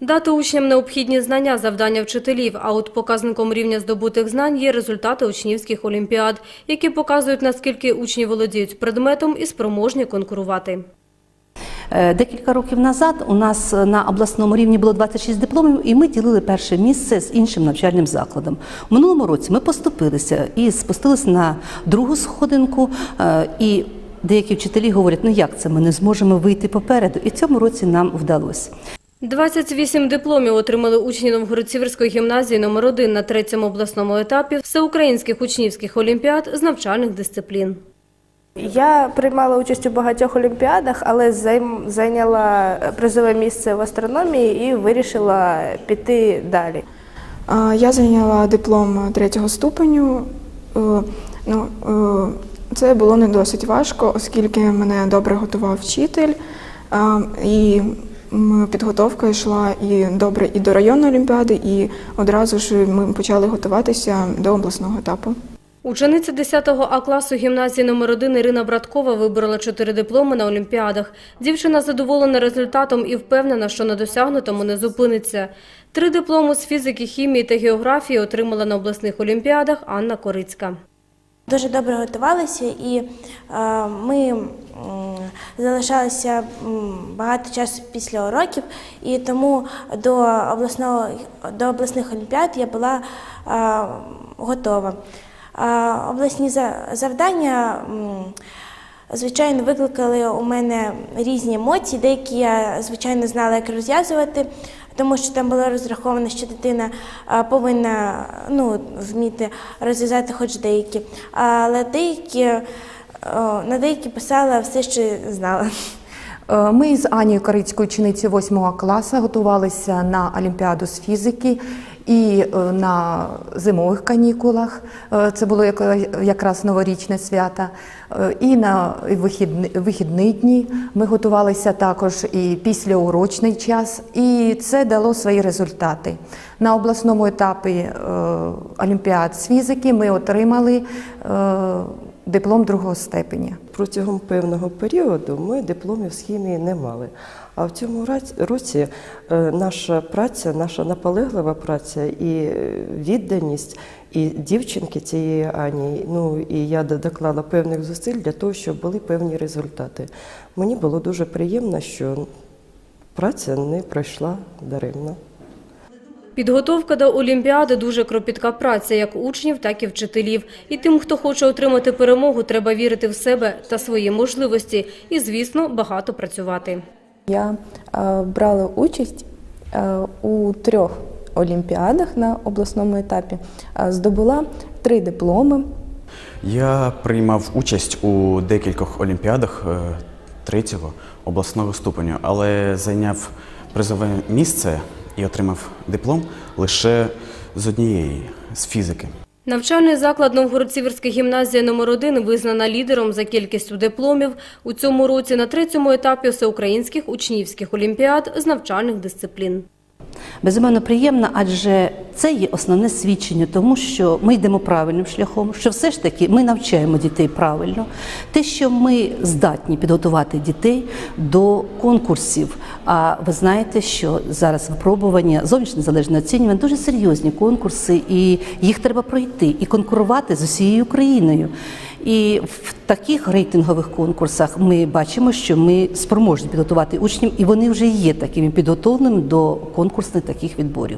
Дати учням необхідні знання – завдання вчителів, а от показником рівня здобутих знань є результати учнівських олімпіад, які показують, наскільки учні володіють предметом і спроможні конкурувати. Е, Декілька років назад у нас на обласному рівні було 26 дипломів, і ми ділили перше місце з іншим навчальним закладом. У минулому році ми поступилися і спустилися на другу сходинку. е, І деякі вчителі говорять, ну як це ми не зможемо вийти попереду. І цьому році нам вдалося. 28 дипломів отримали учні Новгород-Сіверської гімназії номер 1 на третьому обласному етапі всеукраїнських учнівських олімпіад з навчальних дисциплін. Я приймала участь у багатьох олімпіадах, але зайняла призове місце в астрономії і вирішила піти далі. Я зайняла диплом третього ступеню. Е, Ну, е, це було не досить важко, оскільки мене добре готував вчитель, і м, підготовка йшла і добре і до районної олімпіади, і одразу ж ми почали готуватися до обласного етапу. Учениця 10 А класу гімназії номер 1 Ірина Браткова виборола чотири дипломи на олімпіадах. Дівчина задоволена результатом і впевнена, що на досягнутому не зупиниться. Три дипломи з фізики, хімії та географії отримала на обласних олімпіадах Анна Корицька. Дуже добре готувалися і е, ми залишалися багато часу після уроків, і тому до обласного до обласних олімпіад я була е, готова. Е, обласні завдання. Звичайно, викликали у мене різні емоції. Деякі я, звичайно, знала, як розв'язувати, тому що там було розраховано, що дитина повинна ну, вміти розв'язати хоч деякі. Але деякі, на деякі писала все, що знала. Е, Ми з Анією Карицькою, ученицею 8 класу, готувалися на Олімпіаду з фізики і е, на зимових канікулах. Е, Це було якраз новорічне свято. Е, І на вихідні, вихідні дні ми готувалися також і післяурочний час, і це дало свої результати. На обласному етапі Олімпіад з фізики ми отримали диплом другого степеня. Протягом певного періоду ми дипломів з хімії не мали. А в цьому році е, наша праця, наша наполеглива праця і е, відданість, і дівчинки цієї Ані, ну і я доклала певних зусиль для того, щоб були певні результати. Мені було дуже приємно, що праця не пройшла даремно. Підготовка до Олімпіади – дуже кропітка праця як учнів, так і вчителів. І тим, хто хоче отримати перемогу, треба вірити в себе та свої можливості і, звісно, багато працювати. Я е, брала участь е, у трьох олімпіадах на обласному етапі, Е, здобула три дипломи. Я приймав участь у декількох олімпіадах е, третього обласного ступеню, але зайняв призове місце і отримав диплом лише з однієї з фізики. Навчальний заклад Новгород-Сіверська гімназія номер 1 визнана лідером за кількістю дипломів. У цьому році на третьому етапі всеукраїнських учнівських олімпіад з навчальних дисциплін. Безумовно приємно, адже це є основне свідчення, тому що ми йдемо правильним шляхом, що все ж таки ми навчаємо дітей правильно. Те, що ми здатні підготувати дітей до конкурсів. А ви знаєте, що зараз випробування зовнішнє незалежне оцінювання дуже серйозні конкурси, і їх треба пройти і конкурувати з усією Україною. І в таких рейтингових конкурсах ми бачимо, що ми спроможні підготувати учнів, і вони вже є такими підготовленими до конкурсних таких відборів.